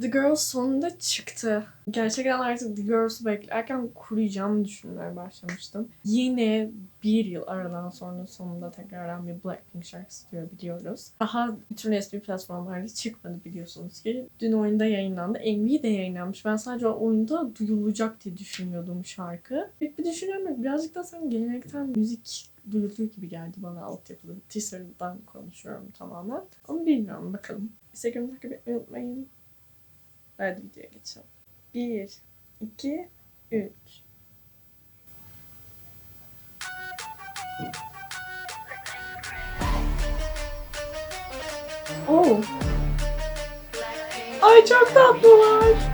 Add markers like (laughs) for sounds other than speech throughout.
The Girls sonunda çıktı. Gerçekten artık The Girls'u beklerken kuruyacağımı düşünmeye başlamıştım. Yine bir yıl aradan sonra sonunda tekrardan bir Blackpink şarkısı duyabiliyoruz. Daha bütün resmi platformlarda çıkmadı biliyorsunuz ki. Dün oyunda yayınlandı. MV de yayınlanmış. Ben sadece oyunda duyulacak diye düşünüyordum şarkı. Pek bir düşünüyorum. Birazcık da sanki gelenekten müzik duyuluyor gibi geldi bana altyapıda. Teaser'dan konuşuyorum tamamen. Ama bilmiyorum bakalım. Instagram'ı takip etmeyi unutmayın. Hadi videoya geçelim. 1, 2, 3. Oh. Ay çok tatlılar.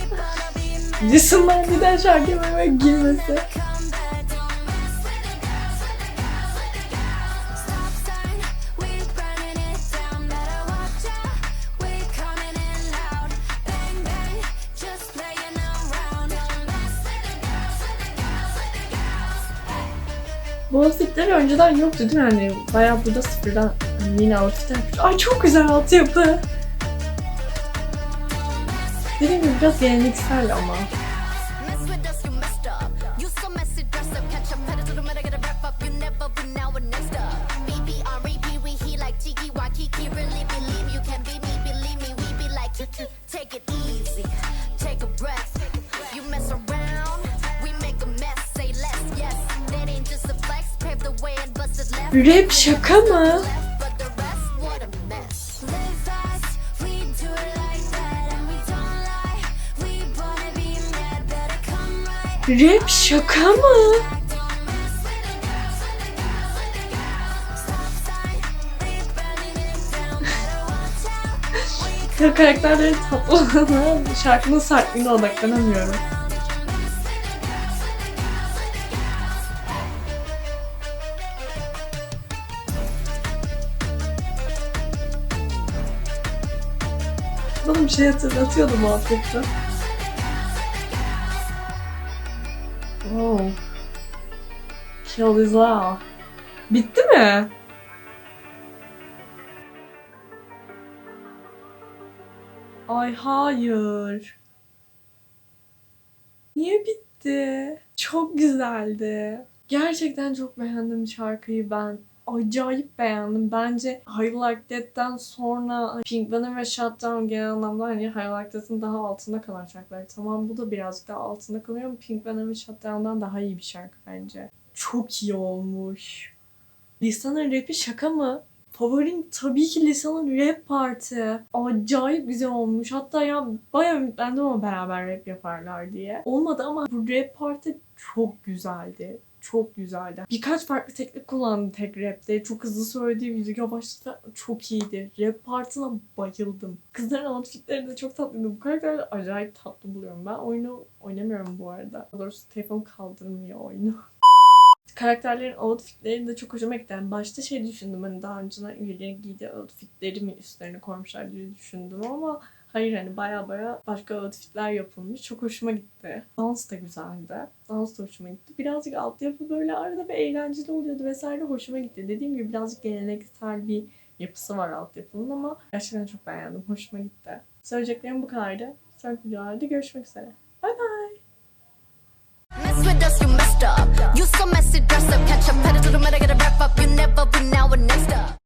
bir daha şarkı böyle girmesi. Bu outfitler önceden yoktu değil mi? Hani bayağı burada sıfırdan hani yine outfitler. Ay çok güzel altyapı. Dediğim gibi biraz geleneksel ama. Rap şaka mı? Rap şaka mı? (laughs) Ya karakterlerin tatlı olanı şarkının sertliğine odaklanamıyorum. Bana bir şey hatırlatıyordu muhabbette. Oh. Kill is well. Bitti mi? Ay hayır. Niye bitti? Çok güzeldi. Gerçekten çok beğendim şarkıyı ben. Acayip beğendim. Bence I Like That'ten sonra Pink Venom ve Shutdown genel anlamda hani I Like That'ın daha altında kalan şarkılar. Tamam bu da birazcık daha altında kalıyor ama Pink Venom ve Shutdown'dan daha iyi bir şarkı bence. Çok iyi olmuş. Lisa'nın rapi şaka mı? Favorim tabii ki Lisa'nın rap parti. Acayip güzel olmuş. Hatta ya bayağı ümitlendim ama beraber rap yaparlar diye. Olmadı ama bu rap parti çok güzeldi. Çok güzeldi. Birkaç farklı teknik kullandı tek rapte. Çok hızlı söylediği müzik yavaşlıkta çok iyiydi. Rap partına bayıldım. Kızların outfitleri de çok tatlıydı. Bu karakterleri acayip tatlı buluyorum. Ben oyunu oynamıyorum bu arada. Doğrusu telefon kaldırmıyor oyunu. (laughs) Karakterlerin outfitleri de çok hoşuma gitti. Yani başta şey düşündüm hani daha önceden üyelerin giydiği outfitleri mi üstlerine koymuşlar diye düşündüm ama hayır hani baya baya başka outfitler yapılmış. Çok hoşuma gitti. Dans da güzeldi. Dans da hoşuma gitti. Birazcık altyapı böyle arada bir eğlenceli oluyordu vesaire hoşuma gitti. Dediğim gibi birazcık geleneksel bir yapısı var altyapının ama gerçekten çok beğendim. Hoşuma gitti. Söyleyeceklerim bu kadardı. Sonraki videolarda görüşmek üzere. Bye bye. Up. You so messy, dress up, catch up, pedal to the metal, gotta wrap up. You never win, now we're next up.